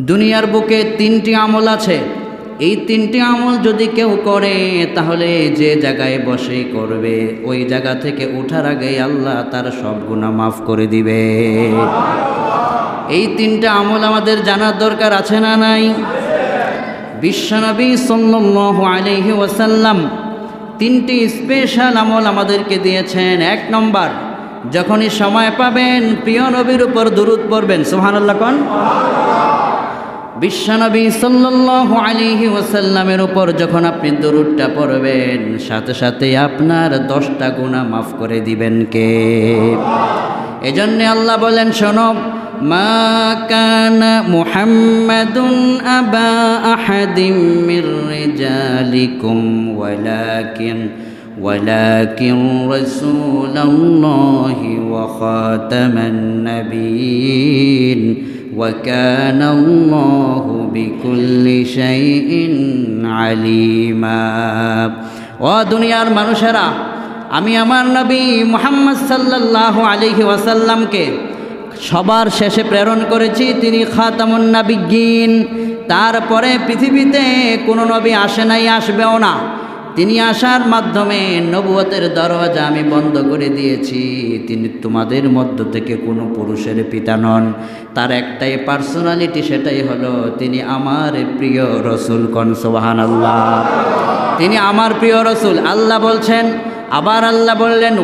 দুনিয়ার বুকে তিনটি আমল আছে। এই তিনটি আমল যদি কেউ করে, তাহলে যে জায়গায় বসে করবে, ওই জায়গা থেকে ওঠার আগে আল্লাহ তার সব গুণা মাফ করে দিবে। এই তিনটা আমল আমাদের জানার দরকার আছে না নাই? বিশ্বনবী সাল্লাল্লাহু আলাইহি ওয়াসাল্লাম তিনটি স্পেশাল আমল আমাদেরকে দিয়েছেন। এক নম্বর, যখনই সময় পাবেন, প্রিয় নবীর উপর দুরুদ পড়বেন। সুবহানাল্লাহ কোন। বিশ্বনবী সাল্লাল্লাহু আলাইহি ওয়াসাল্লামের উপর যখন আপনি দরুদটা পড়বেন সাথে সাথে আপনার দশটা গুনাহ মাফ করে দিবেন কে এজন্য আল্লাহ বলেন শোনো মা কানা মুহাম্মাদুন আবা আহাদিম মির রিজালিকুম ওয়ালাকিন ولكن رسول الله وخاتم النبيين وكان الله بكل شيء عليما ও দুনিয়ার মানুষেরা আমি আমার নবী মুহাম্মদ সাল্লাল্লাহু আলাইহি ওয়াসাল্লামকে সবার শেষে প্রেরণ করেছি তিনি খাতামুন নাবিগিন তারপরে পৃথিবীতে কোনো নবী আসে নাই আসবেও না তিনি আসার মাধ্যমে নবুয়তের দরওয়াজা আমি বন্ধ করে দিয়েছি। তিনি তোমাদের মধ্য থেকে কোনো পুরুষের পিতা নন। তার একটাই পার্সোনালিটি সেটাই হলো তিনি আমার প্রিয় রসুল কন সোহান আল্লাহ তিনি আমার প্রিয় রসুল। আল্লাহ বলছেন, আবার আল্লাহ বললেন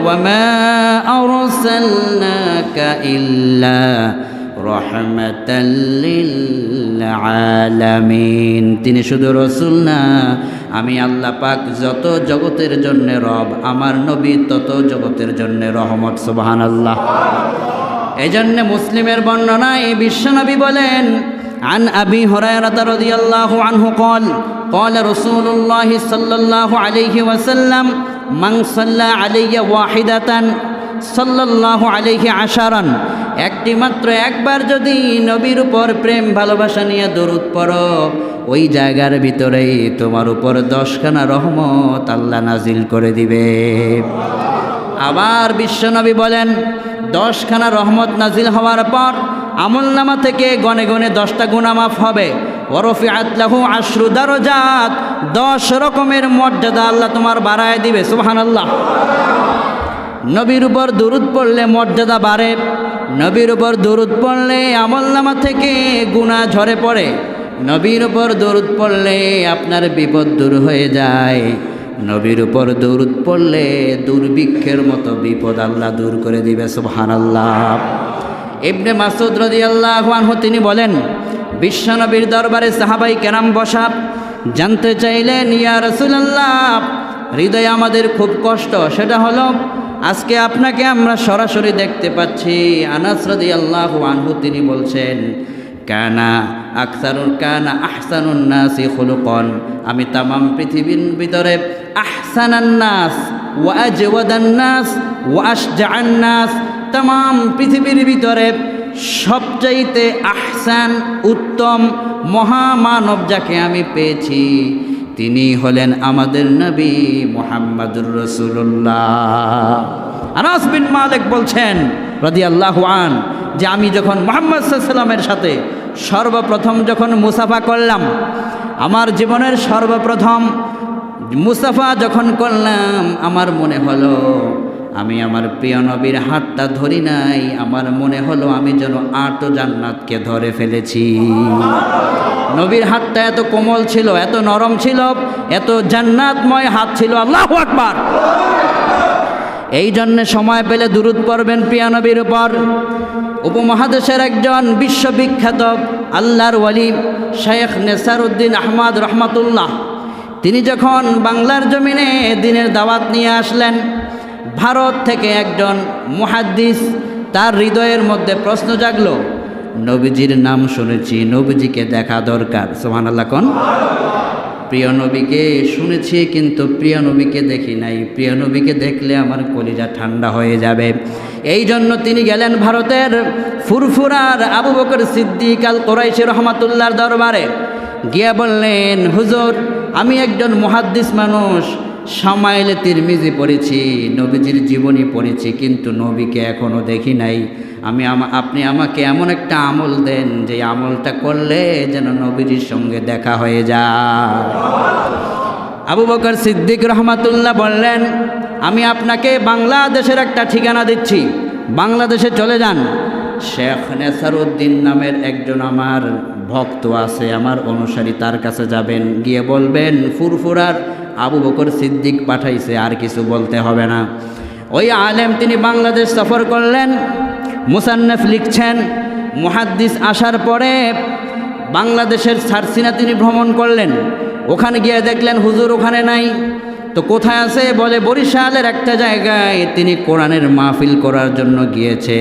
আলামিন। তিনি শুধু রসুল না আমি আল্লাহ পাক যত জগতের জন্য রব আমার নবী তত জগতের জন্য রহমত সুবহান আল্লাহ এই জন্যে মুসলিমের বর্ণনায় বিশ্বনবী বলেন عن أبي هريرة رضي الله عنه قال قال رسول الله صلى الله عليه وسلم من صلى علي واحدة صلى الله عليه عشرا একটি মাত্র একবার যদি নবীর উপর প্রেম, ভালোবাসা নিয়ে দরুদ পড়ো, ওই জায়গার ভিতরেই তোমার উপর দশখানা রহমত আল্লাহ নাজিল করে দিবে। আবার বিশ্বনবী বলেন, দশখানা রহমত নাজিল হওয়ার পর আমল নামা থেকে গনে গনে দশটা গুণা মাফ হবে। ওরফি আতলাহু আশ্রু দারজাত, দশ রকমের মর্যাদা আল্লাহ তোমার বাড়ায় দিবে সুহান আল্লাহ নবীর উপর দুরুদ পড়লে মর্যাদা বাড়ে। নবীর উপর দরুদ পড়লে আমল নামা থেকে গুণা ঝরে পড়ে। নবীর উপর দরুদ পড়লে আপনার বিপদ দূর হয়ে যায়। নবীর উপর দরুদ পড়লে দুর্ভিক্ষের মতো বিপদ আল্লাহ দূর করে দিবে সুবহান আল্লাহ ইবনে মাসুদ রদি আল্লাহ আনহু তিনি বলেন, বিশ্বনবীর দরবারে সাহাবাই কেরাম বসা, জানতে চাইলেন, ইয়া রসুলাল্লাহ, হৃদয়ে আমাদের খুব কষ্ট, সেটা হলো আজকে আপনাকে আমরা সরাসরি দেখতে পাচ্ছি আনাস রদি আল্লাহ আনহু, তিনি বলছেন, কানা আখসারুল কানা আহসানুন্নাসি খুলুকন। আমি তামাম পৃথিবীর ভিতরে আহসানান্নাস ওয়া আজওয়াদান্নাস ওয়া আশজাআন্নাস তামাম পৃথিবীর ভিতরে সবচাইতে আহসান, উত্তম মহামানব যাকে আমি পেয়েছি। তিনি হলেন আমাদের নবী মোহাম্মদুর রসুল্লাহ আনাস বিন মালিক বলছেন রাজি আল্লাহ যে আমি যখন মোহাম্মদ সাল্লামের সাথে সর্বপ্রথম যখন মুসাফা করলাম, আমার জীবনের সর্বপ্রথম মুসাফা যখন করলাম, আমার মনে হলো আমি আমার প্রিয় নবীর হাতটা ধরি নাই। আমার মনে হলো আমি যেন আটো জান্নাতকে ধরে ফেলেছি। নবীর হাতটা এত কোমল ছিল, এত নরম ছিল, এত জান্নাতময় হাত ছিল। আল্লাহ আকবার। এই জন্যে সময় পেলে দূরত পড়বেন প্রিয়া নবীর উপর। উপমহাদেশের একজন বিশ্ববিখ্যাত আল্লাহর ওয়ালি শেখ নেসার উদ্দিন আহমদ রহমতুল্লাহ, তিনি যখন বাংলার জমিনে দিনের দাওয়াত নিয়ে আসলেন ভারত থেকে একজন মুহাদ্দিস তার হৃদয়ের মধ্যে প্রশ্ন জাগলো, নবীজির নাম শুনেছি, নবীজিকে দেখা দরকার। সোহান আল্লাহ কন? প্রিয় নবীকে শুনেছি, কিন্তু প্রিয় নবীকে দেখি নাই। প্রিয় নবীকে দেখলে আমার কলিজা ঠান্ডা হয়ে যাবে। এই জন্য তিনি গেলেন ভারতের ফুরফুরার আবু বকর সিদ্দিক আল কোরাইশি রহমাতুল্লাহর দরবারে। গিয়া বললেন, হুজুর, আমি একজন মহাদ্দিস মানুষ। সামাইলে তিরমিজি পড়েছি, নবীজির জীবনী পড়েছি, কিন্তু নবীকে এখনও দেখি নাই। আমি আপনি আমাকে এমন একটা আমল দেন যে আমলটা করলে যেন নবীজির সঙ্গে দেখা হয়ে যায়। আবু বকর সিদ্দিক রহমাতুল্লাহ বললেন, আমি আপনাকে বাংলাদেশের একটা ঠিকানা দিচ্ছি। বাংলাদেশে চলে যান। শেখ নেসারুদ্দিন নামের একজন আমার ভক্ত আছে, আমার অনুসারী তার কাছে যাবেন। গিয়ে বলবেন, ফুরফুরার আবু বকর সিদ্দিক পাঠাইছে, আর কিছু বলতে হবে না। ওই আলেম তিনি বাংলাদেশ সফর করলেন, মুসান্নফ লিখছেন, মুহাদ্দিস আসার পরে বাংলাদেশের সারসিনা তিনি ভ্রমণ করলেন। ওখানে গিয়ে দেখলেন, হুজুর ওখানে নাই। তো কোথায় আছে? বলে, বরিশালের একটা জায়গায় তিনি কোরআনের মাহফিল করার জন্য গিয়েছে।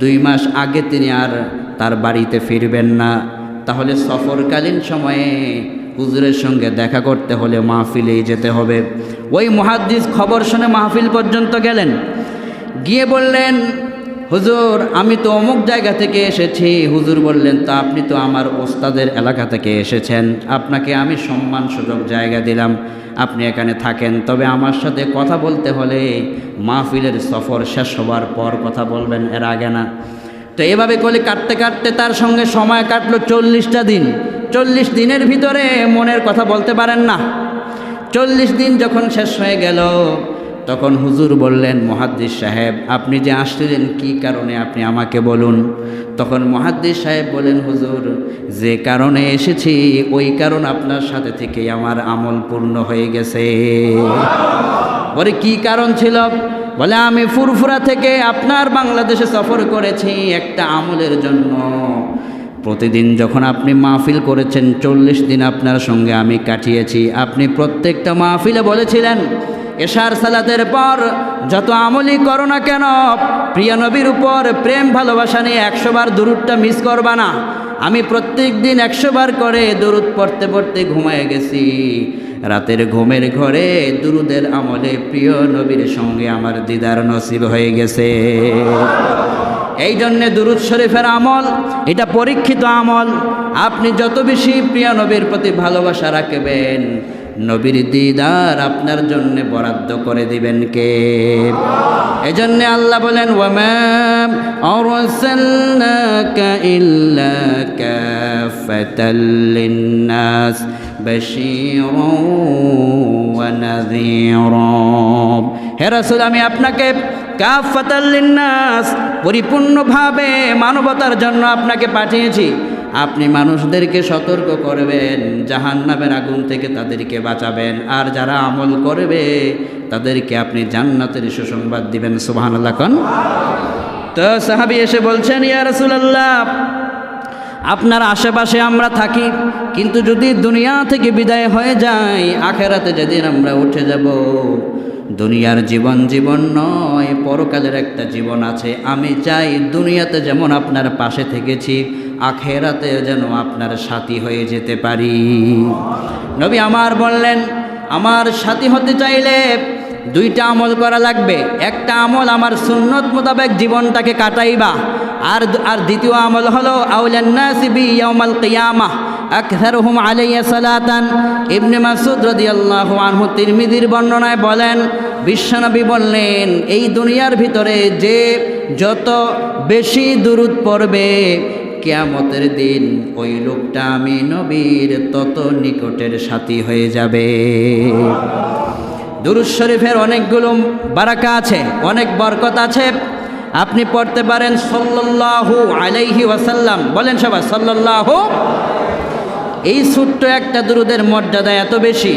দুই মাস আগে তিনি আর তার বাড়িতে ফিরবেন না। তাহলে সফরকালীন সময়ে হুজুরের সঙ্গে দেখা করতে হলে মাহফিলেই যেতে হবে। ওই মহাদ্দিস খবর শুনে মাহফিল পর্যন্ত গেলেন। গিয়ে বললেন, হুজুর, আমি তো অমুক জায়গা থেকে এসেছি। হুজুর বললেন, তা আপনি তো আমার ওস্তাদের এলাকা থেকে এসেছেন। আপনাকে আমি সম্মান সুযোগ জায়গা দিলাম। আপনি এখানে থাকেন। তবে আমার সাথে কথা বলতে হলে মাহফিলের সফর শেষ হবার পর কথা বলবেন, এর আগে না। তো এভাবে করে কাটতে কাটতে তার সঙ্গে সময় কাটলো চল্লিশটা দিন। চল্লিশ দিনের ভিতরে মনের কথা বলতে পারেন না। চল্লিশ দিন যখন শেষ হয়ে গেল, তখন হুজুর বললেন, মহাদ্দিস সাহেব, আপনি যে আসছিলেন, কি কারণে আপনি আমাকে বলুন? তখন মহাদ্দিস সাহেব বলেন হুজুর, যে কারণে এসেছি, ওই কারণ আপনার সাথে থেকে আমার আমল পূর্ণ হয়ে গেছে। বলে, কি কারণ ছিল? বলে, আমি ফুরফুরা থেকে আপনার বাংলাদেশে সফর করেছি একটা আমলের জন্য। প্রতিদিন যখন আপনি মাহফিল করেছেন, চল্লিশ দিন আপনার সঙ্গে আমি কাটিয়েছি। আপনি প্রত্যেকটা মাহফিলে বলেছিলেন, এশার সালাতের পর যত আমলই করো না কেন, প্রিয় নবীর উপর প্রেম, ভালোবাসা নিয়ে একশো বার দূরটা মিস করবা না। আমি প্রত্যেক দিন একশো বার করে দূরত পড়তে পড়তে ঘুমায় গেছি। রাতের ঘুমের ঘরে দুরুদের আমলে প্রিয় নবীর সঙ্গে আমার দিদার নসিব হয়ে গেছে। এই জন্যে দুরুদ শরীফের আমল, এটা পরীক্ষিত আমল। আপনি যত বেশি প্রিয় নবীর প্রতি ভালোবাসা রাখবেন, নবীর দিদার আপনার জন্য বরাদ্দ করে দিবেন কে? এজন্য আল্লাহ বলেন ওয়ামাম আরসালনাকা ইল্লা কাফাতাল লিন্নাস বাশীরা ওয়া নাযীরা। হে রাসূল, আমি আপনাকে কাফাতাল লিন্নাস, পরিপূর্ণভাবে মানবতার জন্য আপনাকে পাঠিয়েছি। আপনি মানুষদেরকে সতর্ক করবেন, জাহান্নামের আগুন থেকে তাদেরকে বাঁচাবেন। আর যারা আমল করবে, তাদেরকে আপনি জান্নাতের সুসংবাদ দিবেন সুবাহান আল্লাহ তো সাহাবি এসে বলছেন, ইয়া রসুলাল্লাহ, আপনার আশেপাশে আমরা থাকি, কিন্তু যদি দুনিয়া থেকে বিদায় হয়ে যায়, আখেরাতে যেদিন আমরা উঠে যাব দুনিয়ার জীবন জীবন নয়, পরকালের একটা জীবন আছে। আমি চাই দুনিয়াতে যেমন আপনার পাশে থেকেছি, আখেরাতে যেন আপনার সাথী হয়ে যেতে পারি। নবী আমার বললেন, আমার সাথী হতে চাইলে দুইটা আমল করা লাগবে। একটা আমল আমার সুন্নত মোতাবেক জীবনটাকে কাটাইবা। আর আর দ্বিতীয় আমল হলো আউলান্নাসিবি ইয়াউমাল কিয়ামাহ আকথারুহুম আলাইয়া সালাতান। ইবনে মাসুদ রাদিয়াল্লাহু আনহু তিরমিজির বর্ণনায় বলেন, বিশ্বনবী বললেন, এই দুনিয়ার ভিতরে যে যত বেশি দুরুদ পড়বে, কেয়ামতের দিন ওই লোকটা আমি নবীর তত নিকটের সাথী হয়ে যাবে। দুরুজ শরীফের অনেকগুলো বারাকা আছে, অনেক বরকত আছে। আপনি পড়তে পারেন সল্লাল্লাহু আলাইহি ওয়াসাল্লাম। বলেন সবাই, সল্লাল্লাহু এই ছোট্ট একটা দুরুদের মর্যাদা এত বেশি।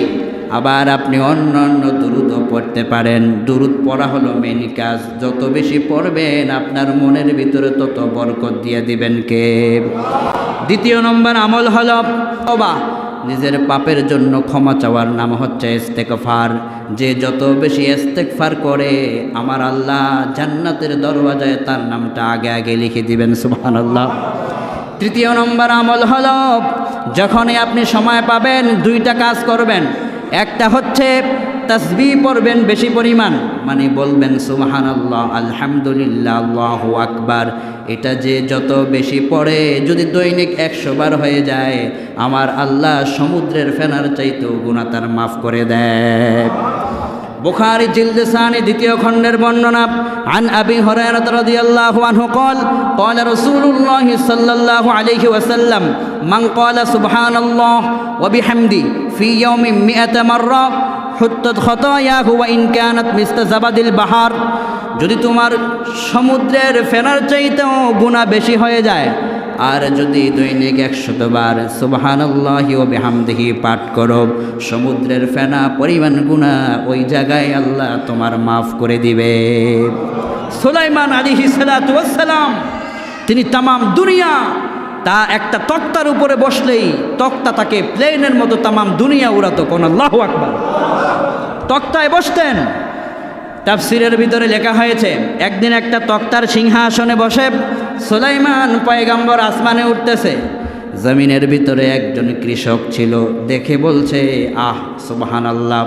আবার আপনি অন্য অন্য দুরুদও পড়তে পারেন। দুরুদ পড়া হলো মেন কাজ। যত বেশি পড়বেন, আপনার মনের ভিতরে তত বরকত দিয়ে দিবেন কে? দ্বিতীয় নম্বর আমল হলো তবা নিজের পাপের জন্য ক্ষমা চাওয়ার নাম হচ্ছে ইস্তেকফার যে যত বেশি ইস্তেকফার করে, আমার আল্লাহ জান্নাতের দরওয়াজায় তার নামটা আগে আগে লিখে দিবেন, সুবহানাল্লাহ। তৃতীয় নম্বর আমল হল, যখনই আপনি সময় পাবেন, দুইটা কাজ করবেন। একটা হচ্ছে তসবি পড়বেন বেশি পরিমাণ মানে বলবেন সুবাহান আল্লাহ আলহামদুলিল্লাহ আল্লাহ আকবার। এটা যে যত বেশি পড়ে, যদি দৈনিক একশো বার হয়ে যায়, আমার আল্লাহ সমুদ্রের ফেনার চাইতেও গুণা তার মাফ করে দেয়। বুখারী জিলদসানি দ্বিতীয় খণ্ডের বর্ণনা عن أبي هريرة رضي الله عنه قال قال رسول الله صلى الله عليه وسلم من قال سبحان الله وبحمده في يوم مئة مرة حطت خطاياه وإن كانت مثل زبد البحر যদি তোমার সমুদ্রের ফেনার চাইতেও গুণা বেশি হয়ে যায় আর যদি দৈনিক একশতবার সুবহানাল্লাহি ও বিহামদিহি পাঠ করো, সমুদ্রের ফেনা পরিমাণ গুণা ওই জায়গায় আল্লাহ তোমার মাফ করে দিবে। সুলাইমান আলিহি সালাম তিনি তামাম দুনিয়া, তা একটা তক্তার উপরে বসলেই তক্তা তাকে প্লেনের মতো তামাম দুনিয়া উড়াতো। কোন আল্লাহ আকবার। তক্তায় বসতেন তাফসিরের ভিতরে লেখা হয়েছে, একদিন একটা তক্তার সিংহাসনে বসে সোলাইমান পয়গাম্বর আসমানে উঠতেছে। জমিনের ভিতরে একজন কৃষক ছিল, দেখে বলছে, আহ সুবাহান আল্লাহ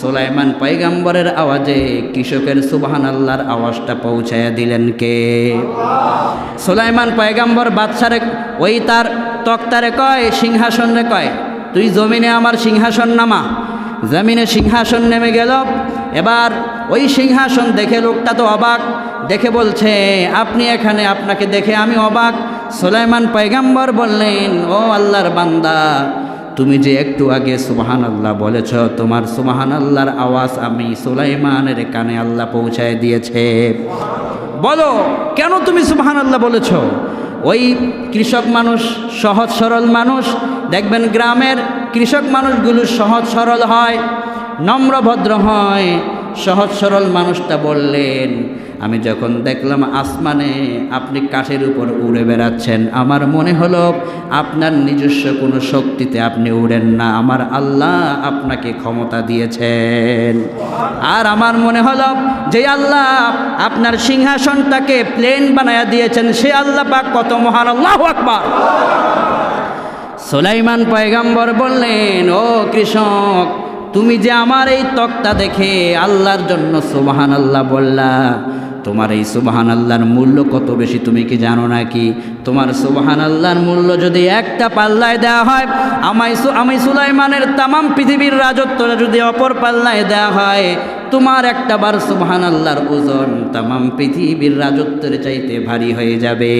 সোলাইমান পয়গাম্বরের আওয়াজে কৃষকের সুবাহান আল্লাহর আওয়াজটা পৌঁছায় দিলেন কে? সোলাইমান পয়গাম্বর বাদশারে, ওই তার তক্তারে কয়, সিংহাসনে কয়, তুই জমিনে আমার সিংহাসন নামা জমিনে সিংহাসন নেমে গেল। এবার ওই সিংহাসন দেখে লোকটা তো অবাক। দেখে বলছে, আপনি এখানে, আপনাকে দেখে আমি অবাক। সোলাইমান পয়গাম্বর বললেন, ও আল্লাহর বান্দা, তুমি যে একটু আগে সুবাহান আল্লাহ বলেছ, তোমার সুবাহান আল্লাহর আওয়াজ আমি সুলাইমানের কানে আল্লাহ পৌঁছায় দিয়েছে। বলো, কেন তুমি সুবাহান আল্লাহ বলেছ? ওই কৃষক মানুষ, সহজ সরল মানুষ। দেখবেন গ্রামের কৃষক মানুষগুলো সহজ সরল হয়, নম্রভদ্র হয়। সহজ সরল মানুষটা বললেন, আমি যখন দেখলাম আসমানে আপনি কাঠের উপর উড়ে বেড়াচ্ছেন, আমার মনে হলো আপনার নিজস্ব কোনো শক্তিতে আপনি উড়েন না, আমার আল্লাহ আপনাকে ক্ষমতা দিয়েছেন। আর আমার মনে হলো যে আল্লাহ আপনার সিংহাসনটাকে প্লেন বানায়া দিয়েছেন, সে আল্লাহ পাক কত মহান, আল্লাহ আকবার। সোলাইমান পয়গাম্বর বললেন, ও কৃষক তুমি যে আমার এই তকটা দেখে আল্লাহর জন্য সুবাহান আল্লাহ বললা, তোমার এই সুবাহান আল্লাহর মূল্য কত বেশি তুমি কি জানো নাকি? তোমার সুবাহান আল্লাহর মূল্য যদি একটা পাল্লায় দেওয়া হয়, আমায় সু- আমি সুলাইমানের তামাম পৃথিবীর রাজত্বটা যদি অপর পাল্লায় দেওয়া হয়, তোমার একটা বার সুবহান আল্লাহর ওজন তামাম পৃথিবীর রাজত্বের চাইতে ভারী হয়ে যাবে।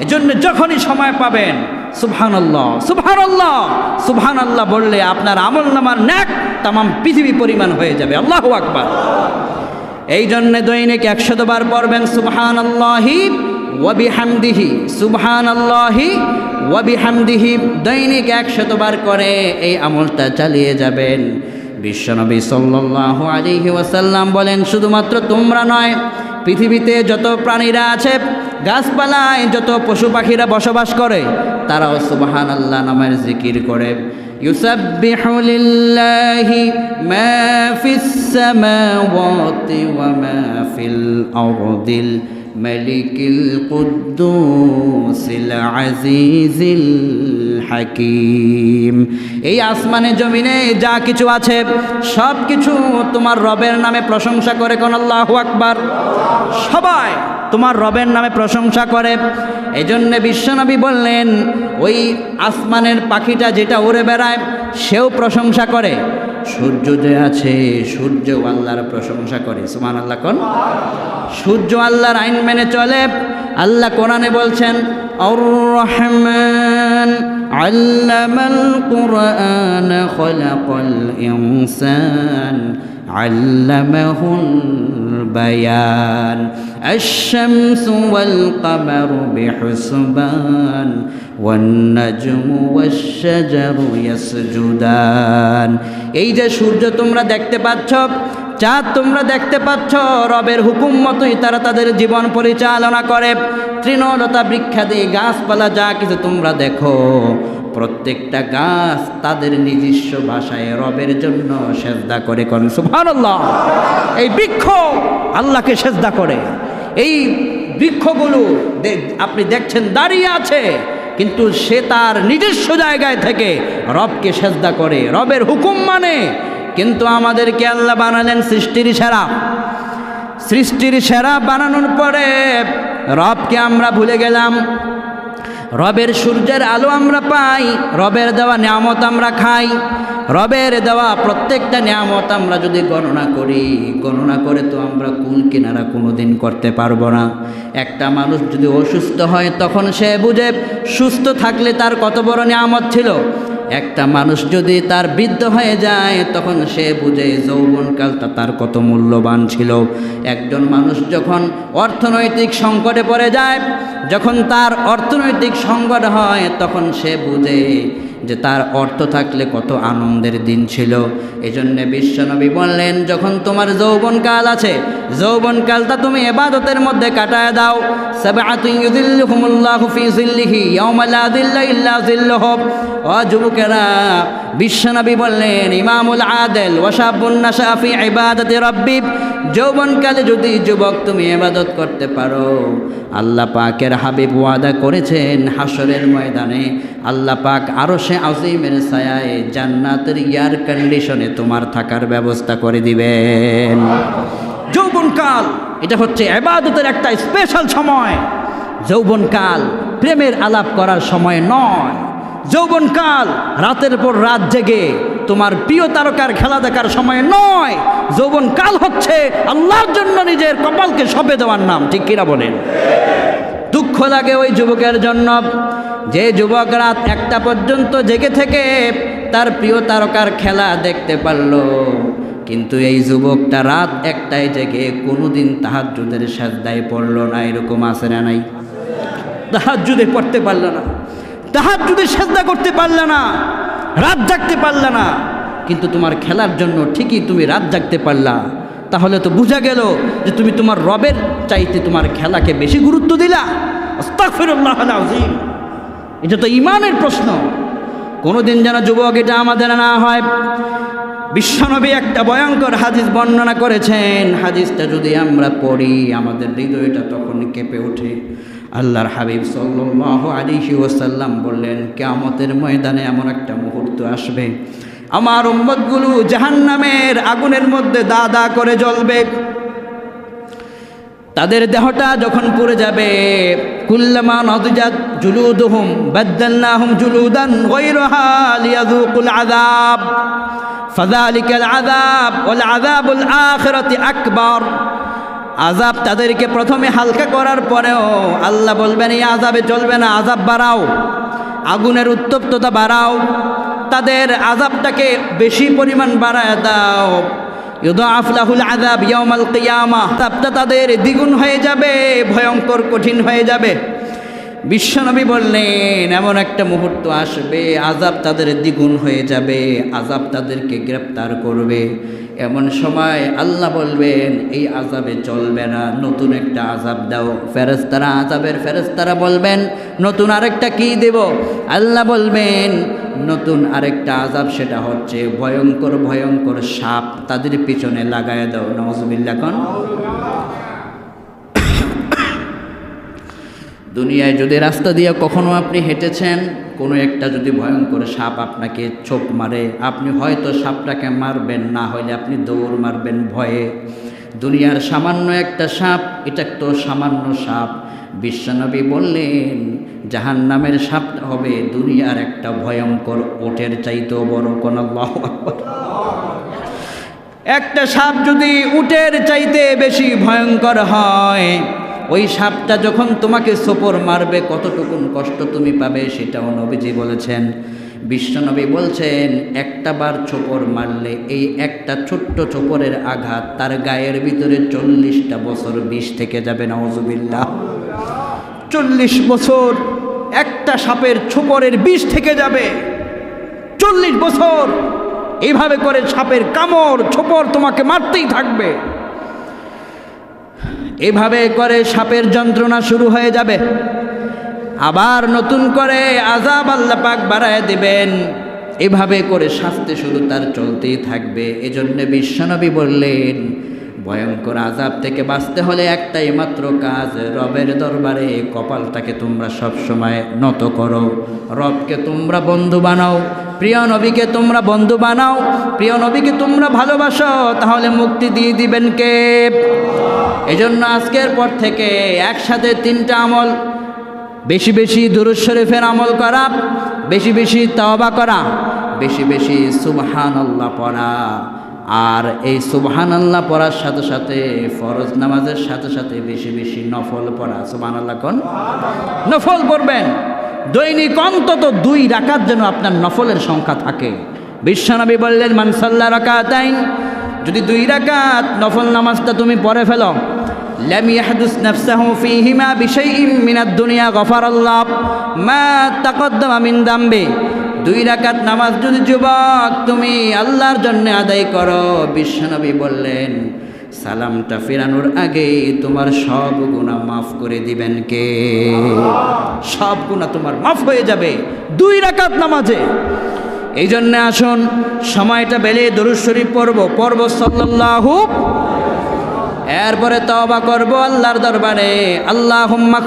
এজন্য যখনই সময় পাবেন সুবহান আল্লাহ সুবহান আল্লাহ বললে আপনার আমল নামার ন্যাক তামাম পৃথিবী পরিমাণ হয়ে যাবে। আল্লাহ আকবার। এই জন্যে দৈনিক একশতবার পড়বেন সুবহান আল্লাহি ওয়াবিহামদিহি সুবহান আল্লাহি ওয়াবিহামদিহি দৈনিক একশতবার করে এই আমলটা চালিয়ে যাবেন। বিশ্বনবী সাল্লাল্লাহু আলাইহি ওয়াসাল্লাম বলেন, শুধুমাত্র তোমরা নয়, পৃথিবীতে যত প্রাণীরা আছে গাছপালায় যত পশু পাখিরা বসবাস করে তারাও সুবহান আল্লাহ নামের জিকির করে يسبح لله ما في السماوات وما في الأرض الملك القدوس العزيز الحكيم এই আসমানে জমিনে যা কিছু আছে সব কিছু তোমার রবের নামে প্রশংসা করে কোন আল্লাহ আকবার সবাই তোমার রবের নামে প্রশংসা করে এই জন্যে বিশ্বনবী বললেন ওই আসমানের পাখিটা যেটা উড়ে বেড়ায় সেও প্রশংসা করে সূর্য যে আছে, সূর্য আল্লাহর প্রশংসা করে। সুমান আল্লাহ কোন? সূর্য আল্লাহর আইন মেনে চলে। আল্লাহ কোরআনে বলছেন আল্লামাল কুরআন খলাকাল ইনসান علمه البيان الشمس والقمر بحسبان والنجم والشجر يسجدان এই যে সূর্য তোমরা দেখতে পাচ্ছ চাঁদ তোমরা দেখতে পাচ্ছ, রবের হুকুম মতোই তারা তাদের জীবন পরিচালনা করে। তৃণলতা বৃক্ষাদি গাছপালা যা কিছু তোমরা দেখো, প্রত্যেকটা গাছ তাদের নিজস্ব ভাষায় রবের জন্য সেজদা করে করেন সুবহানাল্লাহ! এই বৃক্ষ আল্লাহকে সেজদা করে। এই বৃক্ষগুলো আপনি দেখছেন দাঁড়িয়ে আছে, কিন্তু সে তার নিজস্ব জায়গায় থেকে রবকে সেজদা করে। রবের হুকুম মানে কিন্তু আমাদেরকে আল্লাহ বানালেন সৃষ্টির সেরা। সৃষ্টির সেরা বানানোর পরে রবকে আমরা ভুলে গেলাম। রবের সূর্যের আলো আমরা পাই, রবের দেওয়া নিয়ামত আমরা খাই, রবের দেওয়া প্রত্যেকটা নিয়ামত আমরা যদি গণনা করি, গণনা করে তো আমরা কোন কিনারা কোনো দিন করতে পারব না। একটা মানুষ যদি অসুস্থ হয় তখন সে বুঝে, সুস্থ থাকলে তার কত বড় নিয়ামত ছিল? একটা মানুষ যদি তার বৃদ্ধ হয়ে যায়, তখন সে বুঝে যৌবনকালটা তার কত মূল্যবান ছিল। একজন মানুষ যখন অর্থনৈতিক সংকটে পড়ে যায়, যখন তার অর্থনৈতিক সংকট হয়, তখন সে বুঝে যে তার অর্থ থাকলে কত আনন্দের দিন ছিল। এজন্য বিশ্বনবী বললেন, যখন তোমার যৌবনকাল আছে, যৌবনকালটা তুমি এবাদতের মধ্যে কাটায় দাও। যুবকেরা, বিশ্বনবী বললেন, ইমামুল আদেল ওয়াশাবুন নাশা ফি ইবাদাতি যৌবনকালে যদি যুবক তুমি এবাদত করতে পারো, আল্লাহ পাকের হাবিব ওয়াদা করেছেন হাসরের ময়দানে। আল্লাহ পাক আরও সে আজিমের ছায়ায় জান্নাতের এয়ার কন্ডিশনে তোমার থাকার ব্যবস্থা করে দিবেন। যৌবনকাল, এটা হচ্ছে এবাদতের একটা স্পেশাল সময়। যৌবনকাল প্রেমের আলাপ করার সময় নয়। যৌবনকাল রাতের পর রাত জেগে তোমার প্রিয় তারকার খেলা দেখার সময় নয়। যৌবনকাল হচ্ছে আল্লাহর জন্য নিজের কপালকে সঁপে দেওয়ার নাম, ঠিক কিনা বলেন? দুঃখ লাগে ওই যুবকের জন্য। যে যুবক রাত একটা পর্যন্ত জেগে থেকে তার প্রিয় তারকার খেলা দেখতে পারল। কিন্তু এই যুবকটা রাত একটায় জেগে কোনোদিন তাহার যুদের সাজদায় পড়ল না। এরকম আসে না নাই? তাহার যুদে পড়তে পারল না। তাহার যুদে সাজদা করতে পারলে না। রাত জাগতে পারল না। কিন্তু তোমার খেলার জন্য ঠিকই তুমি রাত জাগতে পারলা। তাহলে তো বোঝা গেল যে তুমি তোমার রবের চাইতে তোমার খেলাকে বেশি গুরুত্ব দিলা। আস্তাগফিরুল্লাহ আল-আযীম। এটা তো ইমানের প্রশ্ন। কোনোদিন যেন যুবক এটা আমাদের না হয়। বিশ্বনবী একটা ভয়ঙ্কর হাদিস বর্ণনা করেছেন। হাদিসটা যদি আমরা পড়ি, আমাদের হৃদয়টা তখন কেঁপে ওঠে। আল্লাহর হাবিব সাল্লাল্লাহু আলাইহি ওয়াসাল্লাম বললেন, কিয়ামতের ময়দানে এমন একটা মুহূর্ত আসবে আমার উম্মতগুলো জাহান্নামের আগুনের মধ্যে দা দা করে জ্বলবে। তাদের দেহটা যখন পুড়ে যাবে, কুল্লামা নদজাত জুলুদুহুম, বাদদালনাহুম জুলুদান গায়রাহা লিয়াযুকুল আযাব। আযাব ওয়াল আযাবুল আখিরাতি আকবার। আজাব তাদেরকে প্রথমে হালকা করার পরেও আল্লাহ বলবেন, এই আজাবে চলবে না আজাব বাড়াও। আগুনের উত্তপ্ততা বাড়াও। তাদের আজাবটাকে বেশি পরিমাণ বাড়ায় দাও। আফলাহুল আজাব ইয়ামাল কিয়ামা। তাপটা তাদের দ্বিগুণ হয়ে যাবে, ভয়ঙ্কর, কঠিন হয়ে যাবে। বিশ্বনবী বললেন, এমন একটা মুহূর্ত আসবে আজাব তাদের দ্বিগুণ হয়ে যাবে আজাব তাদেরকে গ্রেপ্তার করবে। এমন সময় আল্লাহ বলবেন, এই আজাবে চলবে না, নতুন একটা আজাব দাও। ফেরেস্তারা আজাবের ফেরেস্তারা বলবেন, নতুন আরেকটা কি দেব? আল্লাহ বলবেন, নতুন আরেকটা আজাব সেটা হচ্ছে ভয়ঙ্কর ভয়ঙ্কর সাপ তাদের পিছনে লাগায় দাও। নজবিল্লা কন। দুনিয়ায় যদি রাস্তা দিয়ে কখনো আপনি হেঁটেছেন কোনো একটা যদি ভয়ঙ্কর সাপ আপনাকে চোখ মারে, আপনি হয়তো সাপটাকে মারবেন, না হলে আপনি দৌড় মারবেন ভয়ে। দুনিয়ার সামান্য একটা সাপ, এটা তো সামান্য সাপ। বিশ্বনবী বললেন জাহান নামের সাপটা হবে দুনিয়ার একটা ভয়ঙ্কর ওটের চাইতেও বড় কোনো একটা সাপ যদি উটের চাইতে বেশি ভয়ঙ্কর হয় ওই সাপটা যখন তোমাকে সোপর মারবে, কতটুকুন কষ্ট তুমি পাবে সেটাও নবীজি বলেছেন। বিশ্বনবী বলছেন, একটা বার ছোপর মারলে এই একটা ছোট্ট ছোপরের আঘাত তার গায়ের ভিতরে চল্লিশটা বছর বিষ থেকে যাবে নওয়াজুবিল্লাহ চল্লিশ বছর একটা সাপের ছোপরের বিষ থেকে যাবে। চল্লিশ বছর এইভাবে করে সাপের কামড়, ছোপর তোমাকে মারতেই থাকবে। এভাবে করে সাপের যন্ত্রণা শুরু হয়ে যাবে। আবার নতুন করে আজাব আল্লাহ পাক বাড়ায় দিবেন। এভাবে করে শাস্তি শুরু তার চলতেই থাকবে। এজন্য বিশ্বনবী বললেন ভয়ঙ্কর আজাব থেকে বাঁচতে হলে একটাই মাত্র কাজ, রবের দরবারে কপালটাকে তোমরা সব সময় নত করো। রবকে তোমরা বন্ধু বানাও, প্রিয় নবীকে তোমরা বন্ধু বানাও, প্রিয় নবীকে তোমরা ভালোবাসো, তাহলে মুক্তি দিয়ে দিবেন কে? এজন্য আজকের পর থেকে একসাথে তিনটা আমল, বেশি বেশি দুরুদ শরীফের আমল করা, বেশি বেশি তওবা করা, বেশি বেশি সুবহান আল্লাহ পড়া। আর এই সুবহান আল্লাহ পড়ার সাথে সাথে ফরজ নামাজের সাথে সাথে বেশি বেশি নফল পড়া সুবহান আল্লাহ কোন নফল পড়বেন দৈনিক অন্তত দুই রাকাত যেন আপনার নফলের সংখ্যা থাকে বিশ্বনবী বললেন মানসাল্লা রাকাতাইন যদি দুই রাকাত নফল নামাজটা তুমি পড়ে ফেলো لم يحدث نفسه فيهما بشيء من الدنيا غفر الله ما تقدم من ذنبه দুই রাকাত নামাজ যদি যুবক, তুমি আল্লাহর জন্য আদায় করো, বিশ্বনবী বললেন, সালামটা ফেরানোর আগে তোমার সব গুণা মাফ করে দিবেন কে? সব গুণা তোমার মাফ হয়ে যাবে দুই রাকাত নামাজে। এই জন্যে আসুন, সময়টা বেলে দরুদ শরীফ পড়ব পর্ব সাল্লাল্লাহু এরপরে তবা করব আল্লাহর দরবারে। আল্লাহ হুম্মাক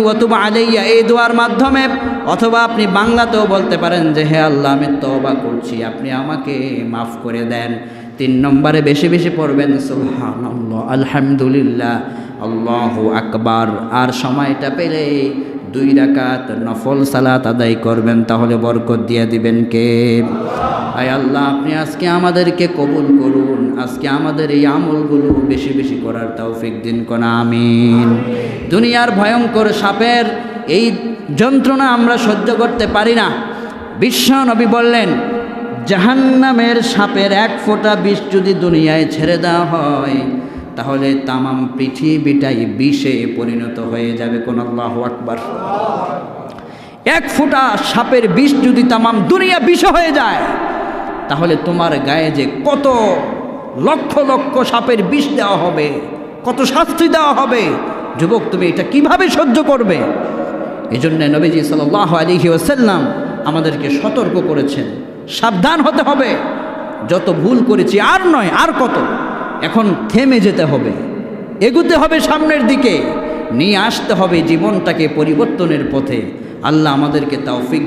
ও ওতুবা আলাইয়া। এই দোয়ার মাধ্যমে অথবা আপনি বাংলাতেও বলতে পারেন যে, হে আল্লাহ, আমি তবা করছি, আপনি আমাকে মাফ করে দেন। তিন নম্বরে বেশি বেশি পড়বেন সুলহান আলহামদুলিল্লাহ, আল্লাহ আকবার। আর সময়টা পেলে দুই রাকাত নফল সালাত আদায় করবেন, তাহলে বরকত দিয়ে দিবেন কে? আয় আল্লাহ, আপনি আজকে আমাদেরকে কবুল করুন, আজকে আমাদের এই আমলগুলো বেশি বেশি করার তৌফিক দিন কোন, আমিন। দুনিয়ার ভয়ঙ্কর সাপের এই যন্ত্রণা আমরা সহ্য করতে পারি না। বিশ্ব নবী বললেন, জাহান্নামের সাপের এক ফোঁটা বিষ যদি দুনিয়ায় ছেড়ে দেওয়া হয় তাহলে তামাম পৃথিবীটাই বিষে পরিণত হয়ে যাবে, কোন আল্লাহ আকবার। এক ফোঁটা সাপের বিষ যদি তামাম দুনিয়া বিষ হয়ে যায়, তাহলে তোমার গায়ে যে কত লক্ষ লক্ষ সাপের বিষ দেওয়া হবে, কত শাস্তি দেওয়া হবে, যুবক তুমি এটা কীভাবে সহ্য করবে? এই জন্য নবীজি সাল আলিহি ওসাল্লাম আমাদেরকে সতর্ক করেছেন, সাবধান হতে হবে। যত ভুল করেছি আর নয়, আর কত। এখন থেমে যেতে হবে। এগুতে হবে সামনের দিকে। নিয়ে আসতে হবে জীবনটাকে পরিবর্তনের পথে। আল্লাহ আমাদেরকে তৌফিক